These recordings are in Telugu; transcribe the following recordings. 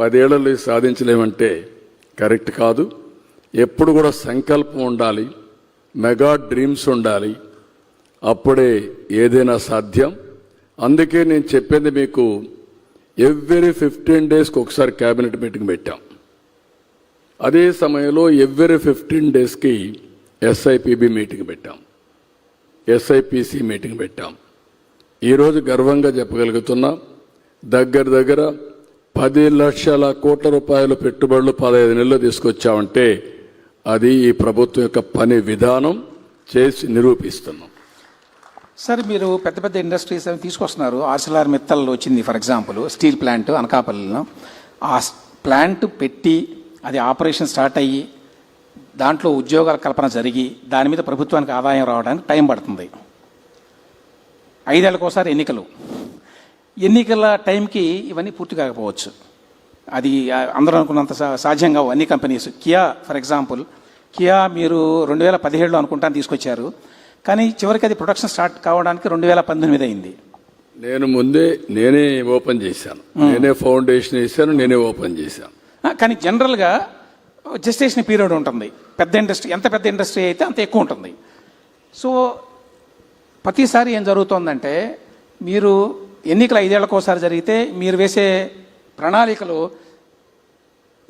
పదేళ్ళలో సాధించలేమంటే కరెక్ట్ కాదు. ఎప్పుడు కూడా సంకల్పం ఉండాలి మెగా డ్రీమ్స్ ఉండాలి. అప్పుడే ఏదైనా సాధ్యం. అందుకే నేను చెప్పింది మీకు ఎవ్రీ ఫిఫ్టీన్ డేస్కి ఒకసారి క్యాబినెట్ మీటింగ్ పెట్టాం. అదే సమయంలో ఎవ్రీ ఫిఫ్టీన్ డేస్కి ఎస్ఐపిబి మీటింగ్ పెట్టాం. ఎస్ఐపిసి మీటింగ్ పెట్టాం. ఈరోజు గర్వంగా చెప్పగలుగుతున్నాం దగ్గర దగ్గర పది లక్షల కోట్ల రూపాయల పెట్టుబడులు పదహైదు నెలలు తీసుకొచ్చామంటే అది ఈ ప్రభుత్వం యొక్క పని విధానం చేసి నిరూపిస్తున్నాం సార్ మీరు పెద్ద పెద్ద ఇండస్ట్రీస్ అవి తీసుకొస్తున్నారు. ఆర్సిలార్ మిత్తల్ వచ్చింది ఫర్ ఎగ్జాంపుల్ స్టీల్ ప్లాంట్ అనకాపల్లిలో. ఆ ప్లాంట్ పెట్టి అది ఆపరేషన్ స్టార్ట్ అయ్యి దాంట్లో ఉద్యోగాల కల్పన జరిగి దాని మీద ప్రభుత్వానికి ఆదాయం రావడానికి టైం పడుతుంది. ఐదేళ్ళకోసారి ఎన్నికలు. ఎన్నికల టైంకి ఇవన్నీ పూర్తి కాకపోవచ్చు. అది అందరూ అనుకున్నంత సా- సాధ్యం కావు అన్ని companies. Kia for example. Kia మీరు రెండు వేల పదిహేడులో అనుకుంటాను తీసుకొచ్చారు. కానీ చివరికి అది ప్రొడక్షన్ స్టార్ట్ కావడానికి రెండు వేల పంతొమ్మిది అయింది. నేను ముందే నేనే ఓపెన్ చేశాను. నేనే ఫౌండేషన్ వేశాను నేనే ఓపెన్ చేశాను. కానీ జనరల్గా జస్టేషన్ పీరియడ్ ఉంటుంది. పెద్ద ఇండస్ట్రీ ఎంత పెద్ద ఇండస్ట్రీ అయితే అంత ఎక్కువ ఉంటుంది. సో ప్రతిసారి ఏం జరుగుతోందంటే మీరు ఎన్నికలు ఐదేళ్ళకోసారి జరిగితే మీరు వేసే ప్రణాళికలు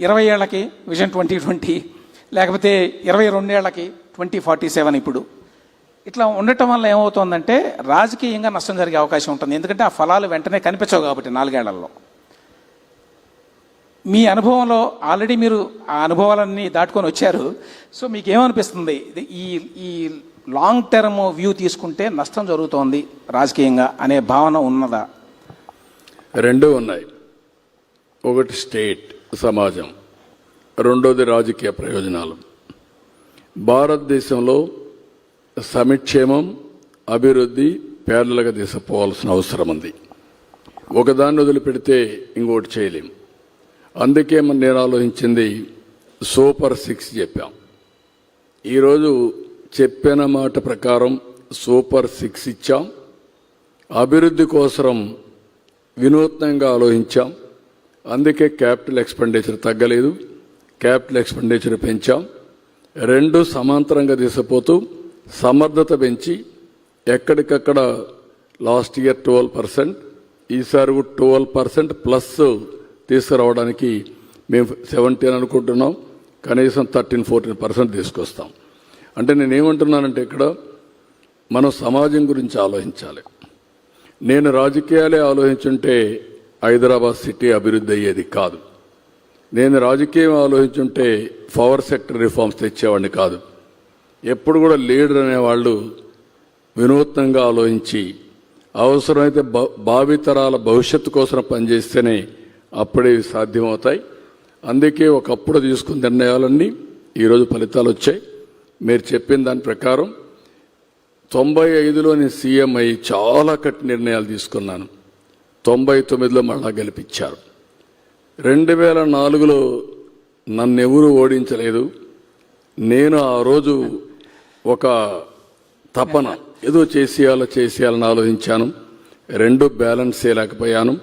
ఇరవై ఏళ్ళకి విజన్ ట్వంటీ ట్వంటీ లేకపోతే ఇరవై రెండేళ్ళకి ట్వంటీ ఫార్టీ సెవెన్ ఇప్పుడు. ఇట్లా ఉండటం వల్ల ఏమవుతోందంటే రాజకీయంగా నష్టం జరిగే అవకాశం ఉంటుంది. ఎందుకంటే ఆ ఫలాలు వెంటనే కనిపించవు కాబట్టి నాలుగేళ్ళలో. మీ అనుభవంలో ఆల్రెడీ మీరు ఆ అనుభవాలన్నీ దాటుకొని వచ్చారు. సో మీకు ఏమనిపిస్తుంది ఇది ఈ ఈ లాంగ్ టర్మ్ వ్యూ తీసుకుంటే నష్టం జరుగుతోంది రాజకీయంగా అనే భావన ఉన్నదా? రెండు ఉన్నాయి. ఒకటి స్టేట్ సమాజం రెండోది రాజకీయ ప్రయోజనాలు. భారతదేశంలో సమిక్షేమం అభివృద్ధి పేర్లగా తీసుకుపోవాల్సిన అవసరం ఉంది. ఒకదాన్ని వదిలిపెడితే ఇంకోటి చేయలేం. అందుకే మన నేను ఆలోచించింది సూపర్ సిక్స్ చెప్పాం. ఈరోజు చెప్పిన మాట ప్రకారం సూపర్ సిక్స్ ఇచ్చాం. అభివృద్ధి కోసం వినూత్నంగా ఆలోచించాం. అందుకే క్యాపిటల్ ఎక్స్పెండిచర్ తగ్గలేదు. క్యాపిటల్ ఎక్స్పెండిచర్ పెంచాం. రెండు సమాంతరంగా తీసుకుపోతూ సమర్థత పెంచి ఎక్కడికక్కడ లాస్ట్ ఇయర్ ట్వెల్వ్ పర్సెంట్ ఈసారి ట్వెల్వ్ పర్సెంట్ ప్లస్ తీసుకురావడానికి మేము సెవెంటీన్ అనుకుంటున్నాం. కనీసం థర్టీన్ ఫోర్టీన్ పర్సెంట్ తీసుకొస్తాం. అంటే నేనేమంటున్నానంటే ఇక్కడ మనం సమాజం గురించి ఆలోచించాలి. నేను రాజకీయాలే ఆలోచించుంటే హైదరాబాద్ సిటీ అభివృద్ధి అయ్యేది కాదు. నేను రాజకీయం ఆలోచించుంటే పవర్ సెక్టర్ రిఫార్మ్స్ తెచ్చేవాడిని కాదు. ఎప్పుడు కూడా లీడర్ అనేవాళ్ళు వినూత్నంగా ఆలోచించి అవసరమైతే భ- భావితరాల భవిష్యత్తు కోసం పనిచేస్తేనే అప్పుడే ఇవి సాధ్యమవుతాయి. అందుకే ఒకప్పుడు తీసుకున్న నిర్ణయాలన్నీ ఈరోజు ఫలితాలు వచ్చాయి మీరు చెప్పిన దాని ప్రకారం తొంభై ఐదులో నేను సీఎం అయ్యి చాలా కఠిన నిర్ణయాలు తీసుకున్నాను. తొంభై తొమ్మిదిలో మళ్ళా గెలిపించారు. రెండు వేల నాలుగులో నన్నెవరూ ఓడించలేదు. నేను ఆ రోజు ఒక తపన ఏదో చేసేయాలో చేసేయాలని ఆలోచించాను. రెండు బ్యాలెన్స్ చేయలేకపోయాను.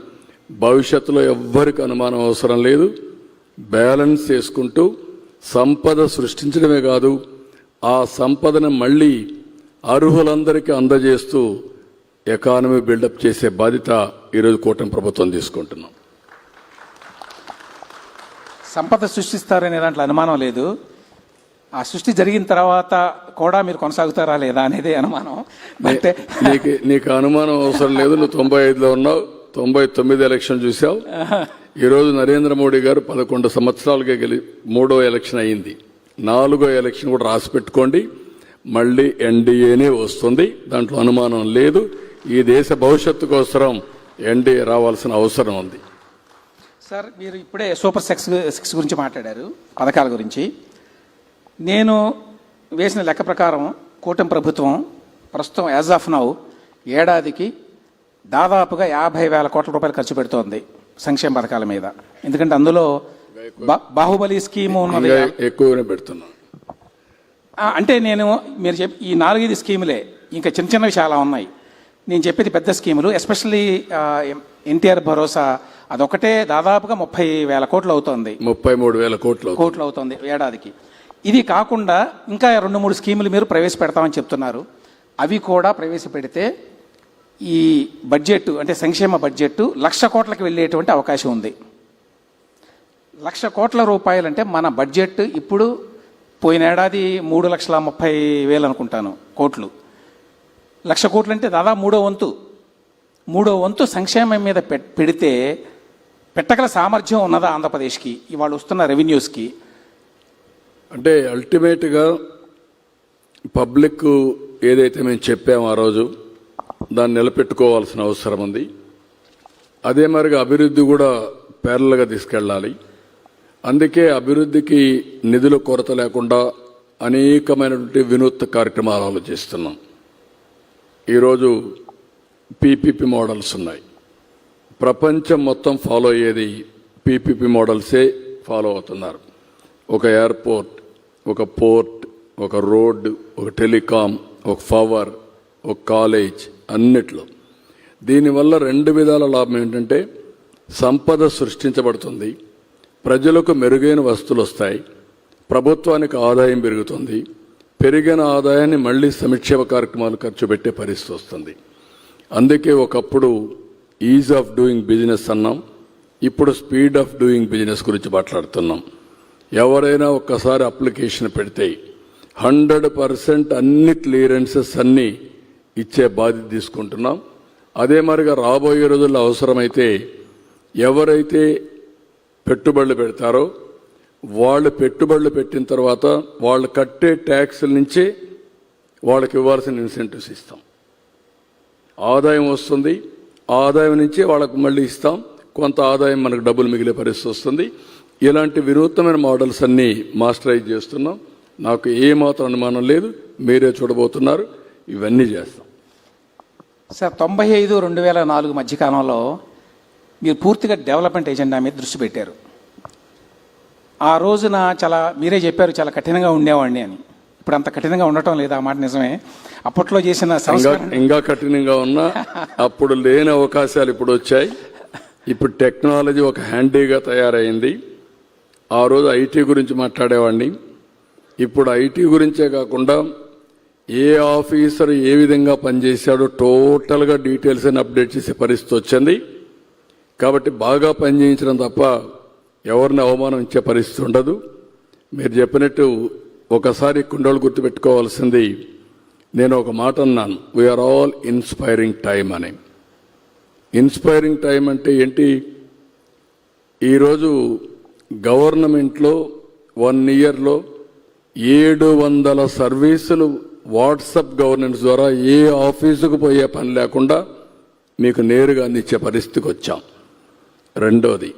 భవిష్యత్తులో ఎవ్వరికి అనుమానం అవసరం లేదు. బ్యాలెన్స్ చేసుకుంటూ సంపద సృష్టించడమే కాదు ఆ సంపదను మళ్ళీ అర్హులందరికీ అందజేస్తూ ఎకానమీ బిల్డప్ చేసే బాధ్యత ఈరోజు కూటమి ప్రభుత్వం తీసుకుంటున్నాం. సంపద సృష్టిస్తారనే దాంట్లో అనుమానం లేదు. ఆ సృష్టి జరిగిన తర్వాత కూడా మీరు కొనసాగుతారా లేదా అనేది అనుమానం. అంటే నీకు నీకు అనుమానం అవసరం లేదు. నువ్వు తొంభై ఐదులో ఉన్నావు. తొంభై తొమ్మిది ఎలక్షన్ చూసావు. ఈరోజు నరేంద్ర మోడీ గారు పదకొండు సంవత్సరాలుగా గెలి మూడో ఎలక్షన్ అయింది. నాలుగో ఎలక్షన్ కూడా రాసి పెట్టుకోండి. మళ్ళీ ఎన్డీఏనే వస్తుంది. దాంట్లో అనుమానం లేదు. ఈ దేశ భవిష్యత్తు కోసం ఎన్డీఏ రావాల్సిన అవసరం ఉంది. సార్ మీరు ఇప్పుడే సూపర్ సెక్స్ సిక్స్ గురించి మాట్లాడారు పథకాల గురించి. నేను వేసిన లెక్క ప్రకారం కూటమి ప్రభుత్వం ప్రస్తుతం యాజ్ ఆఫ్ నౌ ఏడాదికి దాదాపుగా యాభై వేల కోట్ల రూపాయలు ఖర్చు పెడుతోంది సంక్షేమ పథకాల మీద. ఎందుకంటే అందులో బాహుబలి స్కీము ఉన్నది ఎక్కువనే పెడుతున్నాం. అంటే నేను మీరు చెప్పి ఈ నాలుగైదు స్కీములే ఇంకా చిన్న చిన్నవి చాలా ఉన్నాయి. నేను చెప్పేది పెద్ద స్కీములు ఎస్పెషల్లీ ఎన్టీఆర్ భరోసా అదొకటే దాదాపుగా ముప్పై వేల కోట్లు అవుతోంది. ముప్పై మూడు వేల కోట్లు. కోట్లు అవుతుంది ఏడాదికి. ఇది కాకుండా ఇంకా రెండు మూడు స్కీములు మీరు ప్రవేశపెడతామని చెప్తున్నారు. అవి కూడా ప్రవేశపెడితే ఈ బడ్జెట్ అంటే సంక్షేమ బడ్జెట్ లక్ష కోట్లకు వెళ్ళేటువంటి అవకాశం ఉంది. లక్ష కోట్ల రూపాయలు అంటే మన బడ్జెట్ ఇప్పుడు పోయిన ఏడాది మూడు లక్షల ముప్పై వేలు అనుకుంటాను కోట్లు. లక్ష కోట్లు అంటే దాదాపు మూడో వంతు. మూడో వంతు సంక్షేమం మీద పె- పెడితే పెట్టగల సామర్థ్యం ఉన్నదా ఆంధ్రప్రదేశ్కి? ఇవాళ వస్తున్న రెవెన్యూస్కి. అంటే అల్టిమేట్గా పబ్లిక్ ఏదైతే మేము చెప్పామో ఆ రోజు దాన్ని నిలబెట్టుకోవాల్సిన అవసరం ఉంది. అదే మరిగా అభివృద్ధి కూడా పేర్లగా తీసుకెళ్ళాలి. అందుకే అభివృద్ధికి నిధుల కొరత లేకుండా అనేకమైనటువంటి వినూత్న కార్యక్రమాలు ఆలోచిస్తున్నాం ఈరోజు పీపీపీ మోడల్స్ ఉన్నాయి. ప్రపంచం మొత్తం ఫాలో అయ్యేది పీపీపీ మోడల్సే ఫాలో అవుతున్నారు. ఒక ఎయిర్పోర్ట్ ఒక పోర్ట్ ఒక రోడ్ ఒక టెలికాం ఒక పవర్ ఒక కాలేజ్ అన్నిట్లో. దీనివల్ల రెండు విధాల లాభం ఏంటంటే సంపద సృష్టించబడుతుంది. ప్రజలకు మెరుగైన వస్తువులు వస్తాయి ప్రభుత్వానికి ఆదాయం పెరుగుతుంది. పెరిగిన ఆదాయాన్ని మళ్ళీ సంక్షేమ కార్యక్రమాలు ఖర్చు పెట్టే పరిస్థితి వస్తుంది. అందుకే ఒకప్పుడు ఈజ్ ఆఫ్ డూయింగ్ బిజినెస్ అన్నాం. ఇప్పుడు స్పీడ్ ఆఫ్ డూయింగ్ బిజినెస్ గురించి మాట్లాడుతున్నాం. ఎవరైనా ఒక్కసారి అప్లికేషన్ పెడితే హండ్రెడ్ పర్సెంట్ అన్ని క్లియరెన్సెస్ అన్నీ ఇచ్చే బాధ్యత తీసుకుంటున్నాం. అదే మరిగా రాబోయే రోజుల్లో అవసరమైతే ఎవరైతే పెట్టుబడులు పెడతారో వాళ్ళు పెట్టుబడులు పెట్టిన తర్వాత వాళ్ళు కట్టే ట్యాక్స్ల నుంచి వాళ్ళకి ఇవ్వాల్సిన ఇన్సెంటివ్స్ ఇస్తాం. ఆదాయం వస్తుంది ఆదాయం నుంచి వాళ్ళకు మళ్ళీ ఇస్తాం కొంత ఆదాయం మనకు డబ్బులు మిగిలే పరిస్థితి వస్తుంది. ఇలాంటి వినూత్నమైన మోడల్స్ అన్నీ మాస్టరైజ్ చేస్తున్నాం. నాకు ఏ మాత్రం అనుమానం లేదు మీరే చూడబోతున్నారు ఇవన్నీ చేస్తాం. సార్ తొంభై ఐదు రెండు వేల నాలుగు మధ్యకాలంలో మీరు పూర్తిగా డెవలప్మెంట్ ఎజెండా మీద దృష్టి పెట్టారు. ఆ రోజున చాలా మీరే చెప్పారు చాలా కఠినంగా ఉండేవాడిని అని. ఇప్పుడు అంత కఠినంగా ఉండటం లేదు ఆ మాట నిజమే. అప్పట్లో చేసిన ఇంకా కఠినంగా ఉన్నా అప్పుడు లేని అవకాశాలు ఇప్పుడు వచ్చాయి. ఇప్పుడు టెక్నాలజీ ఒక హ్యాండీగా తయారైంది. ఆ రోజు ఐటీ గురించి మాట్లాడేవాడిని. ఇప్పుడు ఐటీ గురించే కాకుండా ఏ ఆఫీసర్ ఏ విధంగా పనిచేశాడో టోటల్గా డీటెయిల్స్ అని అప్డేట్ చేసే పరిస్థితి వచ్చింది. కాబట్టి బాగా పనిచేయించడం తప్ప ఎవరిని అవమానం ఇచ్చే పరిస్థితి ఉండదు. మీరు చెప్పినట్టు ఒకసారి కుండలు గుర్తుపెట్టుకోవాల్సింది నేను ఒక మాట అన్నాను. వీఆర్ ఆల్ ఇన్స్పైరింగ్ టైం అని. ఇన్స్పైరింగ్ టైం అంటే ఏంటి? ఈరోజు గవర్నమెంట్లో వన్ ఇయర్లో ఏడు వందల సర్వీసులు వాట్సప్ గవర్నెన్స్ ద్వారా ఏ ఆఫీసుకు పోయే పని లేకుండా మీకు నేరుగా అందించే పరిస్థితికి వచ్చాం. రెండోది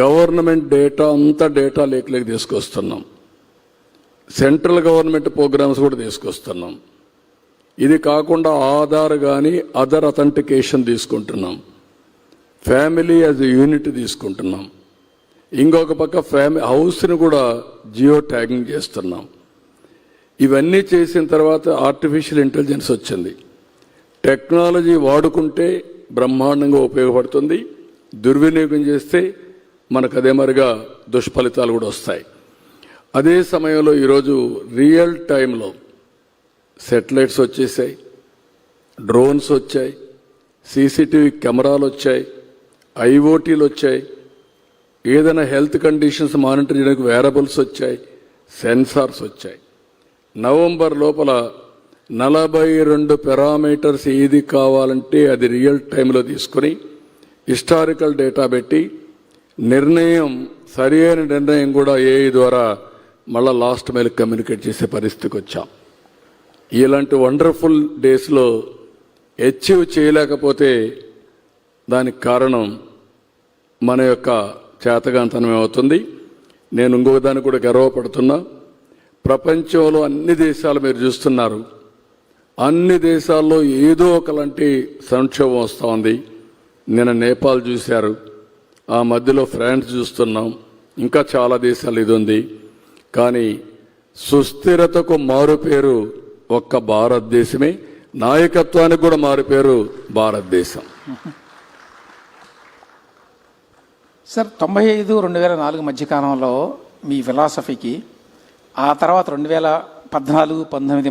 గవర్నమెంట్ డేటా అంతా డేటా లేకలేక తీసుకొస్తున్నాం. సెంట్రల్ గవర్నమెంట్ ప్రోగ్రామ్స్ కూడా తీసుకొస్తున్నాం. ఇది కాకుండా ఆధార్ కానీ అదర్ అథెంటికేషన్ తీసుకుంటున్నాం. ఫ్యామిలీ యాజ్ యూనిట్ తీసుకుంటున్నాం. ఇంకొక పక్క ఫ్యామిలీ హౌస్ని కూడా జియో ట్యాగింగ్ చేస్తున్నాం. ఇవన్నీ చేసిన తర్వాత ఆర్టిఫిషియల్ ఇంటెలిజెన్స్ వచ్చింది. టెక్నాలజీ వాడుకుంటే బ్రహ్మాండంగా ఉపయోగపడుతుంది. దుర్వినియోగం చేస్తే మనకు అదే మరిగా దుష్ఫలితాలు కూడా వస్తాయి. అదే సమయంలో ఈరోజు రియల్ టైంలో సెటిలైట్స్ వచ్చేసాయి డ్రోన్స్ వచ్చాయి సీసీటీవీ కెమెరాలు వచ్చాయి ఐఓటీలు వచ్చాయి ఏదైనా హెల్త్ కండిషన్స్ మానిటర్ చేయడానికి వేరబుల్స్ వచ్చాయి సెన్సార్స్ వచ్చాయి. నవంబర్ లోపల నలభై రెండు పెరామీటర్స్ ఏది కావాలంటే అది రియల్ టైంలో తీసుకుని హిస్టారికల్ డేటా పెట్టి నిర్ణయం సరి అయిన నిర్ణయం కూడా ఏఐ ద్వారా మళ్ళీ లాస్ట్ మైల్ కమ్యూనికేట్ చేసే పరిస్థితికి వచ్చాం. ఇలాంటి వండర్ఫుల్ డేస్లో అచీవ్ చేయలేకపోతే దానికి కారణం మన యొక్క చేతగాంతనం అవుతుంది. నేను ఇంకొక దాన్ని కూడా గర్వపడుతున్నా. ప్రపంచంలో అన్ని దేశాలు మీరు చూస్తున్నారు. అన్ని దేశాల్లో ఏదో ఒకలాంటి సంక్షోభం వస్తూ ఉంది. నిన్న నేపాల్ చూశారు. ఆ మధ్యలో ఫ్రాన్స్ చూస్తున్నాం. ఇంకా చాలా దేశాలు ఇది ఉంది. కానీ సుస్థిరతకు మారుపేరు ఒక్క భారతదేశమే. నాయకత్వానికి కూడా మారుపేరు భారతదేశం. సార్ తొంభై ఐదు రెండు వేల నాలుగు మధ్యకాలంలో మీ ఫిలాసఫీకి ఆ తర్వాత రెండు వేల పద్నాలుగు పంతొమ్మిది